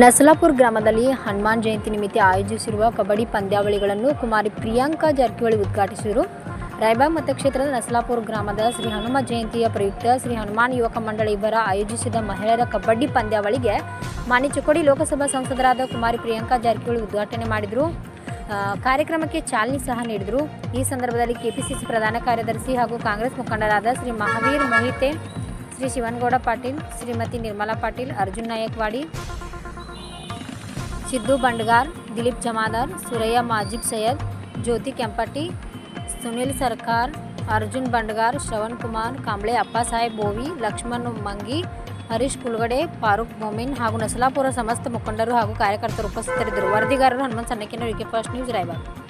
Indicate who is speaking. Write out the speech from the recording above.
Speaker 1: ನಸಲಾಪುರ ಗ್ರಾಮದಲ್ಲಿ ಹನುಮಾನ್ ಜಯಂತಿ ನಿಮಿತ್ತ ಆಯೋಜಿಸಿರುವ ಕಬಡ್ಡಿ ಪಂದ್ಯಾವಳಿಗಳನ್ನು ಕುಮಾರಿ ಪ್ರಿಯಾಂಕಾ ಜಾರಕಿಹೊಳಿ ಉದ್ಘಾಟಿಸಿದರು. ರಾಯಬಾಗ್ ಮತಕ್ಷೇತ್ರದ ನಸಲಾಪುರ್ ಗ್ರಾಮದ ಶ್ರೀ ಹನುಮ ಜಯಂತಿಯ ಪ್ರಯುಕ್ತ ಶ್ರೀ ಹನುಮಾನ್ ಯುವಕ ಮಂಡಳಿ ಇವರ ಆಯೋಜಿಸಿದ ಮಹಿಳೆಯರ ಕಬಡ್ಡಿ ಪಂದ್ಯಾವಳಿಗೆ ಮಾನ್ಯ ಚಿಕ್ಕೋಡಿ ಲೋಕಸಭಾ ಸಂಸದರಾದ ಕುಮಾರಿ ಪ್ರಿಯಾಂಕಾ ಜಾರಕಿಹೊಳಿ ಉದ್ಘಾಟನೆ ಮಾಡಿದರು. ಕಾರ್ಯಕ್ರಮಕ್ಕೆ ಚಾಲನೆ ಸಹ ನೀಡಿದರು. ಈ ಸಂದರ್ಭದಲ್ಲಿ ಕೆಪಿಸಿಸಿ ಪ್ರಧಾನ ಕಾರ್ಯದರ್ಶಿ ಹಾಗೂ ಕಾಂಗ್ರೆಸ್ ಮುಖಂಡರಾದ ಶ್ರೀ ಮಹಾವೀರ್ ಮೋಹಿತೆ, ಶ್ರೀ ಶಿವನ್ಗೌಡ ಪಾಟೀಲ್, ಶ್ರೀಮತಿ ನಿರ್ಮಲಾ ಪಾಟೀಲ್, ಅರ್ಜುನ್ ನಾಯಕ್ವಾಡಿ ಸಿದ್ದು ಬಂಡ್ಗಾರ್, ದಿಲೀಪ್ ಜಮಾದಾರ್, ಸುರಯ್ಯ, ಮಾಜಿಬ್ ಸೈಯದ್, ಜ್ಯೋತಿ ಕೆಂಪಟ್ಟಿ, ಸುನಿಲ್ ಸರ್ಕಾರ್, ಅರ್ಜುನ್ ಬಂಡ್ಗಾರ್, ಶ್ರವಣ್ ಕುಮಾರ್, ಕಾಂಬ್ಳೆ ಅಪ್ಪಾಸಾಹೇಬ್ ಬೋವಿ, ಲಕ್ಷ್ಮಣ್ ಮಂಗಿ, ಹರೀಶ್ ಕುಲ್ಗಡೆ ಫಾರೂಕ್ ಮೊಮಿನ್ ಹಾಗೂ ನಸಲಾಪುರ ಸಮಸ್ತ ಮುಖಂಡರು ಹಾಗೂ ಕಾರ್ಯಕರ್ತರು ಉಪಸ್ಥಿತರಿದ್ದರು. ವರದಿಗಾರರು ಹನುಮಂತ ಸಣ್ಣಕಿನವರಿಗೆ ಫಸ್ಟ್ ನ್ಯೂಸ್, ರಾಯಬಾಗ್.